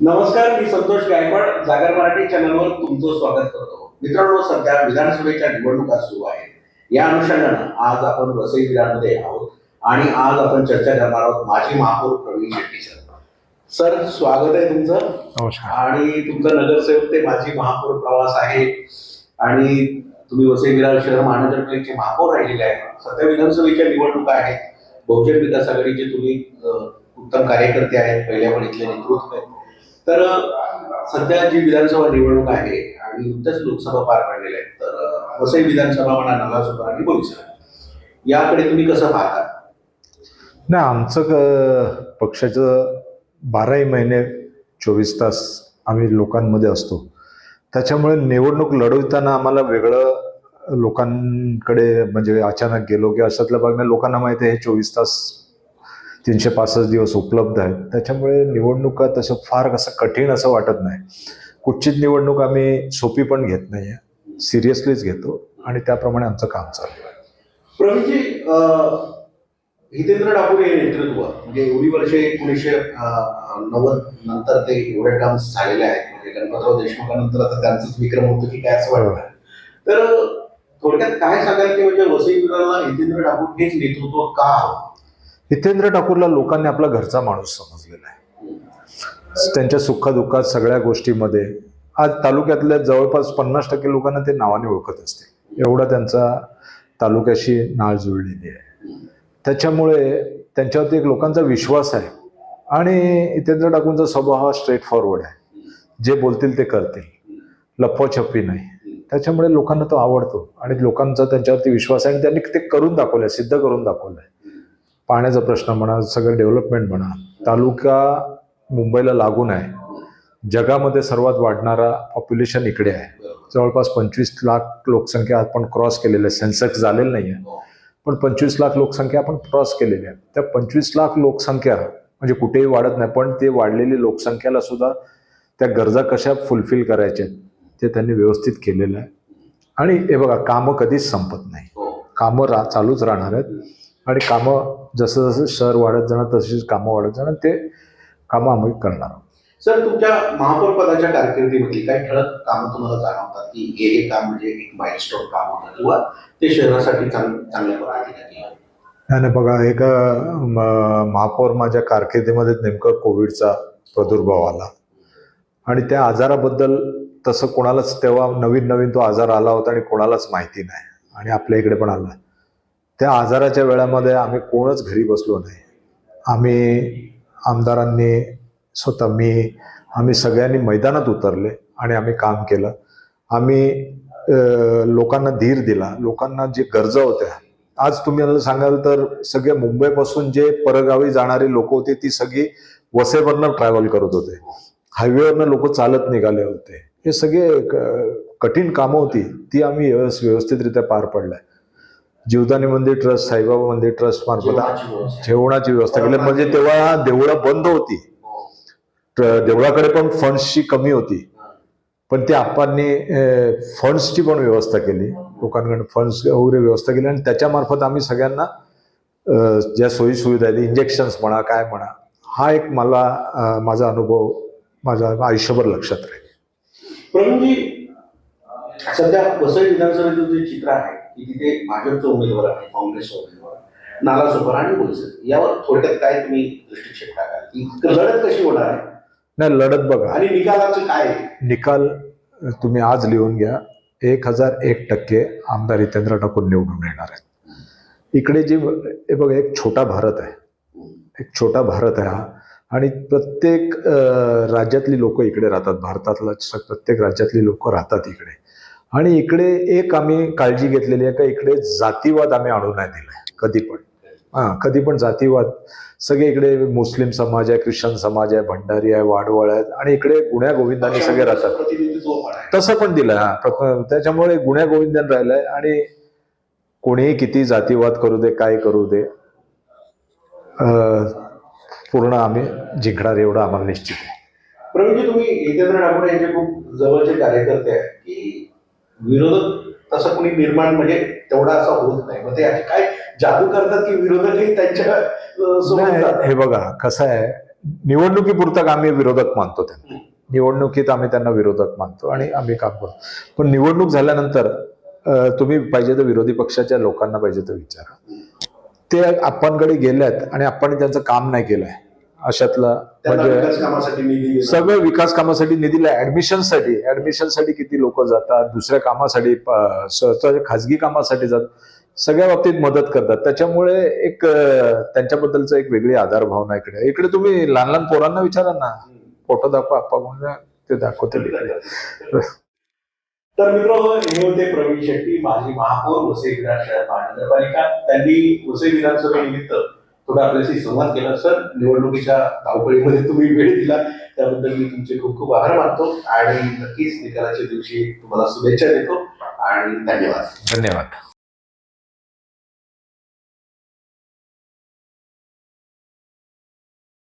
नमस्कार मी संतोष गायकवाड जागर मराठी चॅनलवर तुमचं स्वागत करतो. मित्रांनो सध्या विधानसभेच्या निवडणुका सुरू आहेत. या अनुषंगानं आज आपण वसई विधानमध्ये आहोत आणि आज आपण चर्चा करणार आहोत माजी महापौर प्रवीण शेट्टी सर सर स्वागत आहे तुमचं. आणि तुमचं नगरसेवक ते माजी महापौर प्रवास आहे. आणि तुम्ही वसई विरार शहर महानगरपालिकेचे महापौर राहिलेले आहेत. सध्या विधानसभेच्या निवडणुका आहेत. बहुजन विकास आघाडीचे तुम्ही उत्तम कार्यकर्ते आहेत. पहिल्या पडीतले नेतृत्व आहेत. तर सध्या जी विधानसभा निवडणूक आहे आणि नुकत्याच लोकसभा पार पडलेल्या आहेत तर वसई विधानसभा म्हणा नगरसभा आणि परिसर याकडे तुम्ही कसं पाहता? नाही आमचं पक्षाचं बाराही महिने चोवीस तास आम्ही लोकांमध्ये असतो. त्याच्यामुळे निवडणूक लढवताना आम्हाला वेगळं लोकांकडे म्हणजे अचानक गेलो की अशातल्या भागने लोकांना माहिती आहे हे चोवीस तास तीनशे पासष्ट दिवस उपलब्ध आहेत. त्याच्यामुळे निवडणुका तसं फार असं कठीण असं वाटत नाही. कुठचीच निवडणूक आम्ही सोपी पण घेत नाही आहे सिरियसलीच घेतो. आणि त्याप्रमाणे आमचं काम चालू आहे. प्रवीणजी हितेंद्र ठाकूर नेतृत्व म्हणजे एवढी वर्षे एकोणीसशे नव्वद नंतर ते एवढे टर्म्स झालेले आहेत. म्हणजे गणपतराव देशमुखानंतर आता त्यांचाच विक्रम होतो की काय असं वाटतं? तर थोडक्यात काय सांगाल की म्हणजे वसई विरारला हितेंद्र ठाकूर हेच नेतृत्व का हवं? हितेंद्र ठाकूरला लोकांनी आपला घरचा माणूस समजलेला आहे. त्यांच्या सुखदुःखात सगळ्या गोष्टीमध्ये आज तालुक्यातल्या जवळपास पन्नास टक्के लोकांना ते नावाने ओळखत असते. एवढा त्यांचा तालुक्याशी नाळ जुळलेली आहे. त्याच्यामुळे त्यांच्यावरती एक लोकांचा विश्वास आहे आणि हितेंद्र ठाकूरचा स्वभाव हा स्ट्रेट फॉरवर्ड आहे. जे बोलतील ते करतील. लपवाछप्पी नाही. त्याच्यामुळे लोकांना तो आवडतो आणि लोकांचा त्यांच्यावरती विश्वास आहे आणि त्यांनी ते करून दाखवलं सिद्ध करून दाखवलं आहे पाण्याचा प्रश्न म्हणा सगळं डेव्हलपमेंट म्हणा तालुका मुंबईला लागून आहे. जगामध्ये सर्वात वाढणारा पॉप्युलेशन इकडे आहे. जवळपास पंचवीस लाख लोकसंख्या आपण क्रॉस केलेली आहे. सेन्सेक्स झालेलं नाही आहे पण पंचवीस लाख लोकसंख्या आपण क्रॉस केलेली आहे. त्या पंचवीस लाख लोकसंख्या म्हणजे कुठेही वाढत नाही पण ते वाढलेली लोकसंख्याला सुद्धा त्या गरजा कशा फुलफिल करायच्या ते त्यांनी व्यवस्थित केलेलं आहे. आणि हे बघा कामं कधीच संपत नाही. हो. कामं रा चालूच राहणार आहेत. आणि कामं जसं जसं शहर वाढत जाणार तशीच कामं वाढत जाणार ते कामं आम्ही करणार. सर तुमच्या महापौर पदाच्या कारकिर्दीमध्ये काही ठळक कामं तुम्हाला जाणवतात की हे हे काम म्हणजे एक माइलस्टोन काम होतं किंवा ते शहरासाठी चांग- चांगल्या केलं? आणि बघा एक महापौर माझ्या कारकिर्दीमध्ये नेमकं कोविडचा प्रादुर्भाव आला. आणि त्या आजाराबद्दल तसं कोणालाच तेव्हा नवीन नवीन तो आजार आला होता आणि कोणालाच माहिती नाही. आणि आपल्या इकडे पण आला त्या आजाराच्या वेळामध्ये आम्ही कोणच घरी बसलो नाही. आम्ही आमदारांनी स्वतः मी आम्ही सगळ्यांनी मैदानात उतरले आणि आम्ही काम केलं. आम्ही लोकांना धीर दिला. लोकांना जे गरजा होत्या. आज तुम्ही मला सांगाल तर सगळे मुंबईपासून जे परगावी जाणारी लोक होते ती सगळी वसेवरनं ट्रॅव्हल करत होते. हायवेवरनं लोक चालत निघाले होते. हे सगळे क- कठीण कामं होती. ती आम्ही व्यवस्थितरित्या पार पडलाय. जीवदानी मंदिर ट्रस्ट साईबाबा मंदिर ट्रस्ट मार्फत जेवणाची व्यवस्था. केली. म्हणजे तेव्हा देवळं बंद होती. हो. देवळाकडे पण फंड्सची कमी होती. पण ते आपांनी फंड्सची पण व्यवस्था केली. लोकांकडे फंड्स वगैरे व्यवस्था केली आणि त्याच्यामार्फत आम्ही सगळ्यांना ज्या सोयी सुविधा आहेत इंजेक्शन्स म्हणा काय म्हणा हा एक मला माझा अनुभव माझ्या आयुष्यभर लक्षात राहील. सध्या वसई विधानसभेचं जे चित्र आहे की तिथे भाजपचा उमेदवार आहे काँग्रेसचा उमेदवार नालासोपार आणि बोलसर यावर थोडक्यात काय तुम्ही दृष्टिक्षेप टाकाल? की लढत कशी होणार आहे? नाही लढत बघा. आणि निकालाचं काय निकाल तुम्ही आज लिहून घ्या. एक हजार एक टक्के आमदार हितेंद्र ठाकूर निवडून येणार आहेत. इकडे जे हे बघा एक छोटा भारत आहे. एक छोटा भारत आहे हा. आणि प्रत्येक राज्यातली लोक इकडे राहतात. भारतातला प्रत्येक राज्यातली लोक राहतात इकडे. आणि इकडे एक आम्ही काळजी घेतलेली आहे का इकडे जातीवाद आम्ही आणू नाही दिलाय कधी पण. हां कधी पण जातीवाद. सगळे इकडे मुस्लिम समाज आहे ख्रिश्चन समाज आहे भंडारी आहे वाडवळ आहेत आणि इकडे गुण्या गोविंदांनी सगळे राहतात. तसं पण दिलं हा त्याच्यामुळे गुण्या गोविंदन राहिलंय आणि कोणीही किती जातीवाद करू दे काय करू दे पूर्ण आम्ही जिंकणार एवढं आम्हाला निश्चित आहे. प्रवीणजी तुम्ही खूप जवळचे कार्यकर्ते आहेत की विरोधक तसं कोणी निर्माण म्हणजे तेवढा असा होत नाही. मग ते काय जादू करतात की विरोधकही त्यांच्या? हे बघा कसं आहे निवडणुकीपुरता आम्ही विरोधक मानतो त्यांना. निवडणुकीत आम्ही त्यांना विरोधक मानतो आणि आम्ही काम करतो. पण निवडणूक झाल्यानंतर तुम्ही पाहिजे तर विरोधी पक्षाच्या लोकांना पाहिजे तर विचारा. ते आपणकडे गेल्यात आणि आपण त्यांचं काम नाही केलंय. अशातला म्हणजे विकास कामासाठी निधी देणं. सगळं विकास कामासाठी निधीला ऍडमिशनसाठी ऍडमिशनसाठी किती लोक जातात? दुसऱ्या कामासाठी खाजगी कामासाठी जातात सगळ्या बाबतीत मदत करतात. त्याच्यामुळे एक त्यांच्याबद्दलचं एक वेगळी आधार भावना इकडे. इकडे तुम्ही लहान लहान पोरांना विचारा ना. फोटो दाखवा. आप्पा म्हणून ते दाखवते. तर मित्र हे होते प्रवीण शेट्टी माजी महापौर वसई शहर महानगरपालिका. त्यांनी वसई विधानसभेनिमित्त थोडा आपल्याशी संवाद केला सर. निवडणुकीच्या धावपळीमध्ये तुम्ही वेळ दिला. त्याबद्दल मी तुमचे खूप खूप आभार मानतो आणि नक्कीच निकालाच्या दिवशी तुम्हाला शुभेच्छा देतो. आणि धन्यवाद. धन्यवाद.